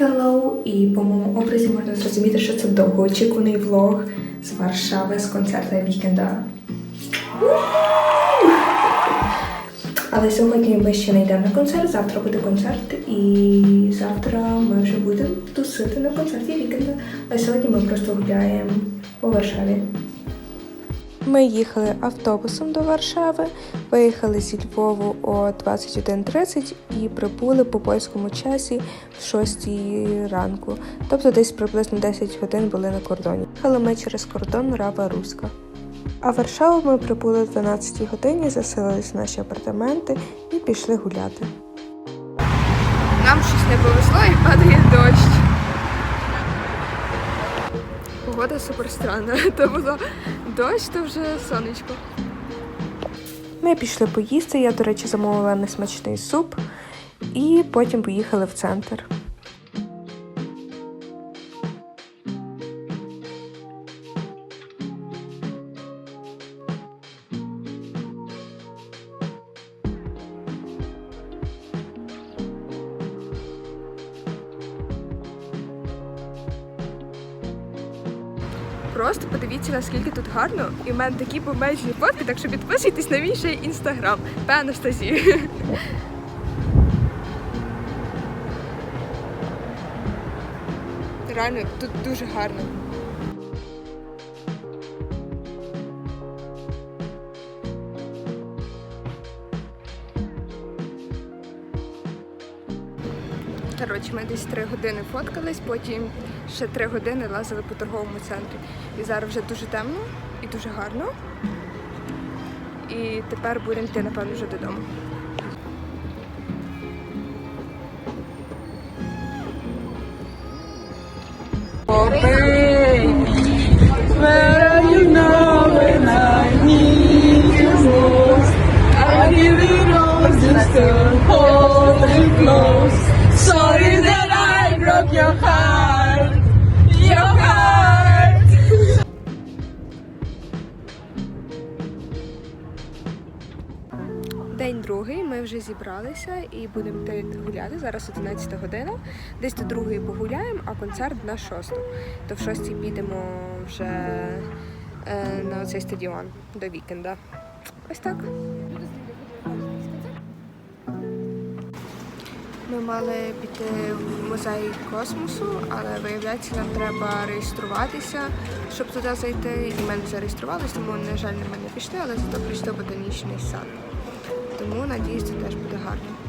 Hello! І по моєму образі можна зрозуміти, що це довгоочікуваний влог з Варшави з концерту вікенда. Але сьогодні ми ще не йдемо на концерт, завтра буде концерт, і завтра ми вже будемо тусити на концерті вікенда. А сьогодні ми просто гуляємо по Варшаві. Ми їхали автобусом до Варшави, виїхали зі Львову о 21.30 і прибули по польському часі в 6 ранку. Тобто десь приблизно 10 годин були на кордоні. Їхали ми через кордон Рава Руська. А в Варшаву ми прибули в 12 годині, заселились в наші апартаменти і пішли гуляти. Нам щось не повезло і падає дощ. Погода супер странна. То було дощ, то вже сонечко. Ми пішли поїсти. Я, до речі, замовила несмачний суп, і потім поїхали в центр. Просто подивіться, наскільки тут гарно. І в мене такі бомбезні фотки, так що підписуйтесь на мій ще інстаграм. Анастасії. Реально, тут дуже гарно. Ми десь три години фоткались, потім ще три години лазили по торговому центрі. І зараз вже дуже темно і дуже гарно. І тепер будемо йти, напевно, вже додому. Where are you roses to hold you close. Heart, your heart. День другий, ми вже зібралися і будемо йти гуляти. Зараз 11 година. Десь до другої погуляємо, а концерт на шосту. То в шостій підемо вже е, на цей стадіон до вікенда. Ось так. Ми мали піти в музей космосу, але виявляється, нам треба реєструватися, щоб туди зайти. І ми не зареєструвалися, тому, на жаль, ми не пішли, але зато прийшли в ботанічний сад. Тому надіюсь, це теж буде гарно.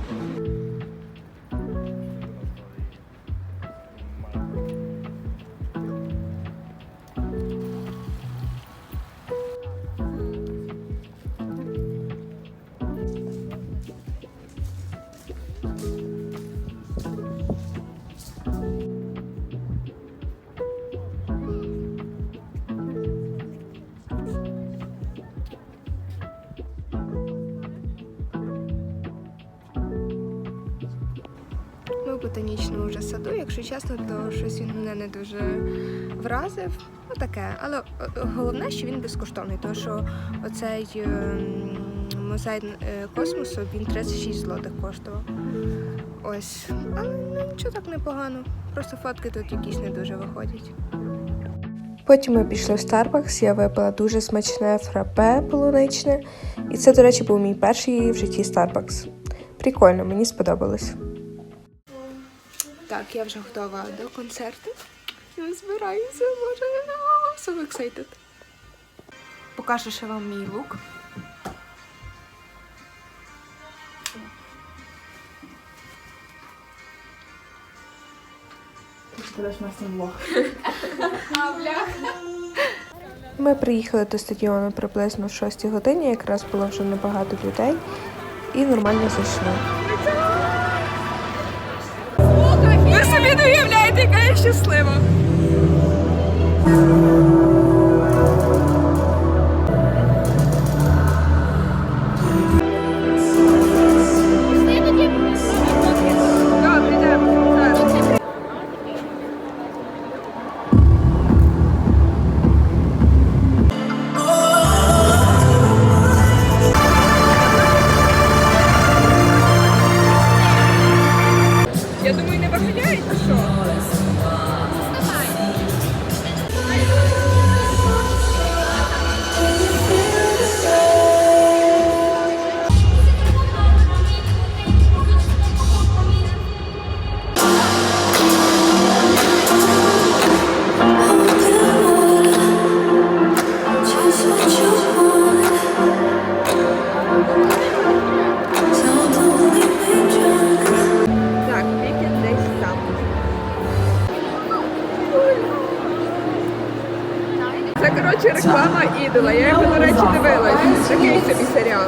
Ботанічному якщо чесно, то щось він мене не дуже вразив. Ну таке. Але е, головне, що він безкоштовний, тому що оцей ем, музей е, космосу він 36 злотих коштував. Ось. Але ну, нічого так непогано. Просто фотки тут якісь не дуже виходять. Потім ми пішли в Starbucks, я випила дуже смачне фрапе полуничне. І це, до речі, був мій перший в житті Starbucks. Прикольно, мені сподобалось. Так, я вже готова до концерту. Я збираюся, боже. So excited. Покажу ще вам мій лук. Ми приїхали до стадіону приблизно в 6 годині, якраз було вже небагато людей і нормально зайшли. Не уявляєте, яка я щаслива. Собі серіал.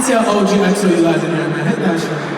That's how OG Maxwell is in here, man.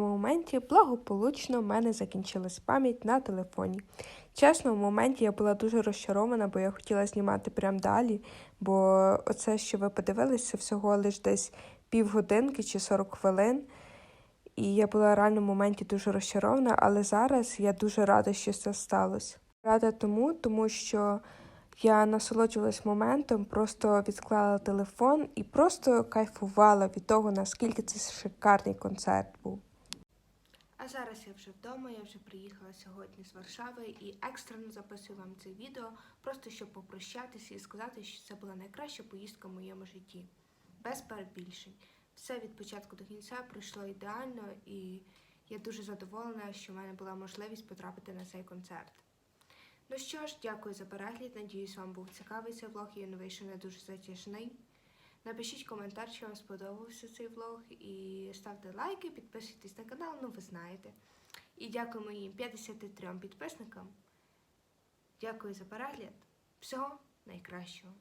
Ось моменті благополучно в мене закінчилась пам'ять на телефоні. Чесно, в моменті я була дуже розчарована, бо я хотіла знімати прямо далі, бо оце, що ви подивилися, всього лиш десь півгодинки чи 40 хвилин. І я була реально в моменті дуже розчарована, але зараз я дуже рада, що це сталося. Рада тому, тому що я насолоджувалась моментом, просто відклала телефон і просто кайфувала від того, наскільки це шикарний концерт був. А зараз я вже вдома, я вже приїхала сьогодні з Варшави і екстрено записую вам це відео, просто щоб попрощатися і сказати, що це була найкраща поїздка в моєму житті. Без перебільшень. Все від початку до кінця пройшло ідеально, і я дуже задоволена, що в мене була можливість потрапити на цей концерт. Ну що ж, дякую за перегляд. Надіюсь, вам був цікавий цей влог і він вийшов не дуже затяжний. Напишіть коментар, чи вам сподобався цей влог, і ставте лайки, підписуйтесь на канал, ну ви знаєте. І дякую моїм 53 підписникам. Дякую за перегляд. Всього найкращого.